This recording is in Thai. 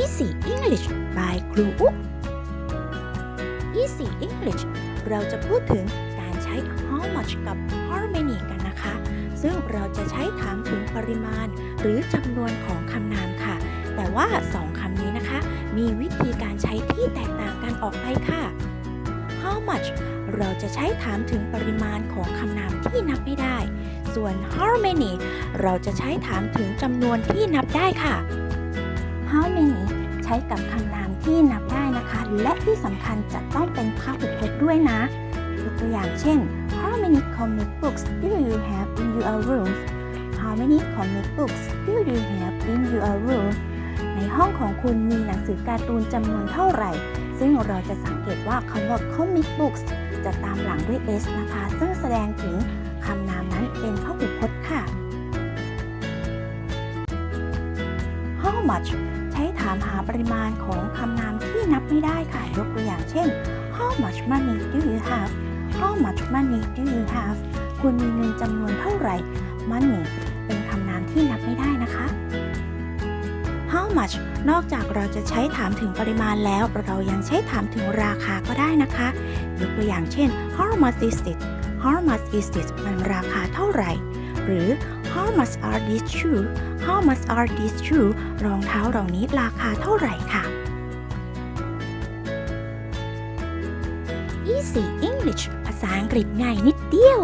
Easy English by ครูอุ๊ Easy English เราจะพูดถึงการใช้ how much กับ how many กันนะคะ ซึ่งเราจะใช้ถามถึงปริมาณ หรือจำนวนของคำนามค่ะ แต่ว่าสองคำนี้นะคะ มีวิธีการใช้ที่แตกต่างกันออกไปค่ะ how much เราจะใช้ถามถึงปริมาณของคำนามที่นับไม่ได้ ส่วน how many เราจะใช้ถามถึงจำนวนที่นับได้ค่ะ how many ใช้กับคำนามที่นับได้นะคะ และที่สำคัญจะต้องเป็นพหุพจน์ด้วยนะยกตัวอย่างเช่น how many comic books do you have in your room how many comic books do you have in your room ในห้องของคุณมีหนังสือการ์ตูนจำนวนเท่าไหร่ ซึ่งเราจะสังเกตว่าคำว่า comic books จะตามหลังด้วย s นะคะ ซึ่งแสดงถึงคำนามนั้นเป็นพหุพจน์ค่ะ how much ใช้ถามหาปริมาณของคำนามที่นับไม่ได้ค่ะยกตัวอย่างเช่น how much money do you have how much money do you have คุณมีเงินจำนวนเท่าไหร่ money เป็นคำนามที่นับไม่ได้นะคะ how much นอกจากเราจะใช้ถามถึงปริมาณแล้ว เรายังใช้ถามถึงราคาก็ได้นะคะ ยกตัวอย่างเช่น how much is it how much is it มันราคาเท่าไหร่ หรือ how much are these shoes how much are these shoes รองเท้าเหล่านี้ราคาเท่าไหร่ค่ะ Easy English ภาษาอังกฤษง่ายนิดเดียว